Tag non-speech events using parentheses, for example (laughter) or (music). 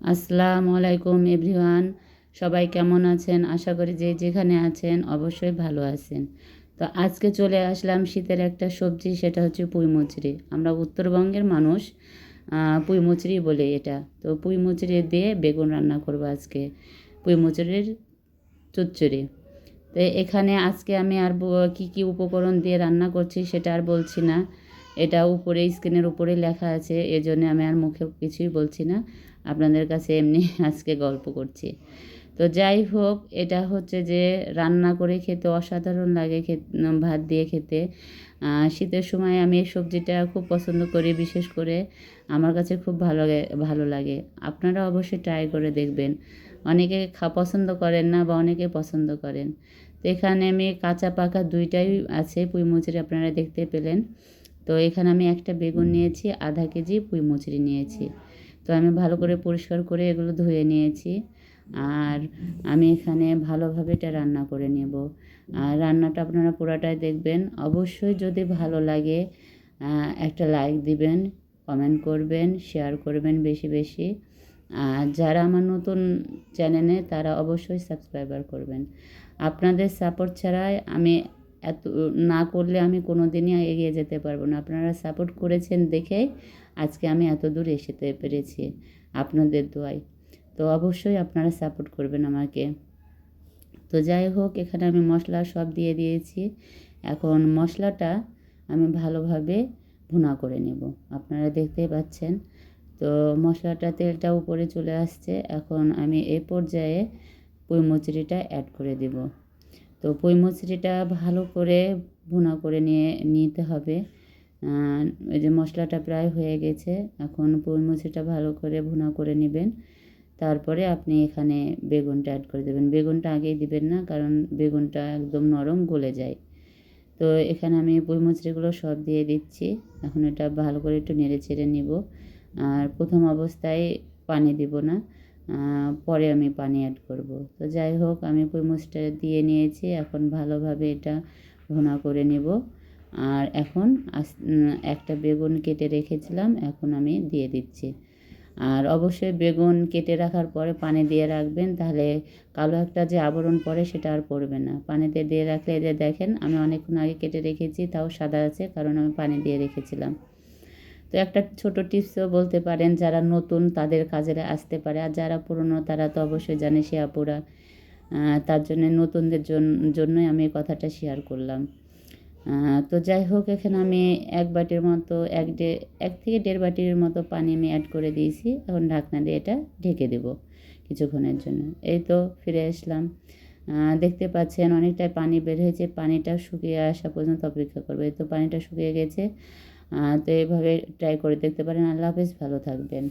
আসসালামু আলাইকুম এভরিওয়ান। সবাই কেমন আছেন? আশা করি যে যেখানে আছেন অবশ্যই ভালো আছেন। তো আজকে চলে আসলাম শীতের একটা সবজি সেটা হচ্ছে পুঁই মুচড়ি। আমরা উত্তরবঙ্গের মানুষ আহ, পুঁই মুচড়ি বলে এটা। তো পুঁই মুচড়ি দিয়ে বেগুন রান্না করব আজকে। পুঁই মুচড়ির চচ্চড়ি। তো এখানে আজকে আমি আর কি কি উপকরণ দিয়ে রান্না করছি সেটা আর বলছি না। এটা উপরে স্ক্রিনের উপরে লেখা আছে এজন্য আমি আর মুখে কিছুই বলছি না। আপনাদের কাছে এমনি (laughs) আজকে গল্প করছি। তো যাই হোক, এটা হচ্ছে যে রান্না করে খেতে অসাধারণ লাগে ভাত দিয়ে খেতে। শীতের সময় আমি এই সবজিটা খুব পছন্দ করি, বিশেষ করে আমার কাছে খুব ভালো ভালো লাগে। আপনারা অবশ্যই ট্রাই করে দেখবেন। অনেকে খা, পছন্দ করেন না বা অনেকে পছন্দ করেন। তো এখানে আমি কাঁচা পাকা দুইটাই আছে, পুঁই আপনারা দেখতে পেলেন। তো এখানে আমি একটা বেগুন নিয়েছি, আধা কেজি পুঁই নিয়েছি। তো আমি ভালো করে পরিষ্কার করে এগুলো ধুয়ে নিয়েছি। আর আমি এখানে ভালোভাবে এটা রান্না করে নেব। আর রান্নাটা আপনারা পুরাটাই দেখবেন। অবশ্যই যদি ভালো লাগে একটা লাইক দিবেন কমেন্ট করবেন শেয়ার করবেন বেশি বেশি। আর যারা আমার নতুন চ্যানেলে তারা অবশ্যই সাবস্ক্রাইবার করবেন। আপনাদের সাপোর্ট ছাড়াই আমি এত, না করলে আমি কোনো দিনই এগিয়ে যেতে পারব না। আপনারা সাপোর্ট করেছেন দেখেই আজকে আমি এত দূর এসেতে পেরেছি আপনাদের দোয়ায়। তো অবশ্যই আপনারা সাপোর্ট করবেন আমাকে। তো যাই হোক, এখানে আমি মশলা সব দিয়ে দিয়েছি। এখন মশলাটা আমি ভালোভাবে ভুনা করে নেব। আপনারা দেখতেই পাচ্ছেন। তো মশলাটা তেলটা উপরে চলে আসছে। এখন আমি এ পর্যায়ে পুঁই মুচড়িটা অ্যাড করে দেব। তো পুঁই ভালো করে ভুনা করে নিয়ে, নিতে হবে। ওই যে মশলাটা প্রায় হয়ে গেছে, এখন পুঁই ভালো করে ভুনা করে নেবেন। তারপরে আপনি এখানে বেগুনটা অ্যাড করে দেবেন। বেগুনটা আগেই দিবেন না, কারণ বেগুনটা একদম নরম গলে যায়। তো এখানে আমি পুঁই সব দিয়ে দিচ্ছি। এখন এটা ভালো করে একটু নেড়ে চেড়ে নিব। আর প্রথম অবস্থায় পানি দিব না। পরে আমি পানি অ্যাড করব। তো যাই হোক, আমি পুঁই মুচড়িটা দিয়ে নিয়েছি, এখন ভালোভাবে এটা ভুনা করে নেব। আর এখন একটা বেগুন কেটে রেখেছিলাম, এখন আমি দিয়ে দিচ্ছি। আর অবশ্যই বেগুন কেটে রাখার পরে পানি দিয়ে রাখবেন, তাহলে কালো একটা যে আবরণ পড়ে সেটা আর পড়বে না। পানিতে দিয়ে রাখলে এদের দেখেন, আমি অনেকক্ষণ আগে কেটে রেখেছি, তাও সাদা আছে, কারণ আমি পানি দিয়ে রেখেছিলাম। তো একটা ছোট টিপসও বলতে পারেন, যারা নতুন তাদের কাজে আসতে পারে, আর যারা পুরনো তারা তো অবশ্যই জানে সে আপুরা। তার জন্য নতুনদের জন- জন্যই আমি কথাটা শেয়ার করলাম। তো যাই হোক, এখানে আমি এক বাটির মতো, এক ডে, এক থেকে দেড় বাটির মতো পানি আমি অ্যাড করে দিয়েছি। এখন ঢাকনা দিয়ে এটা ঢেকে দেব কিছুক্ষণের জন্য। এই তো ফিরে আসলাম। দেখতে পাচ্ছেন অনেকটাই পানি বের হয়েছে, পানিটা শুকিয়ে আসা পর্যন্ত অপেক্ষা করবে। এই তো পানিটা শুকিয়ে গেছে। তো এভাবে ট্রাই করে দেখতে পারেন। আল্লাহ হাফেজ ভালো থাকবেন।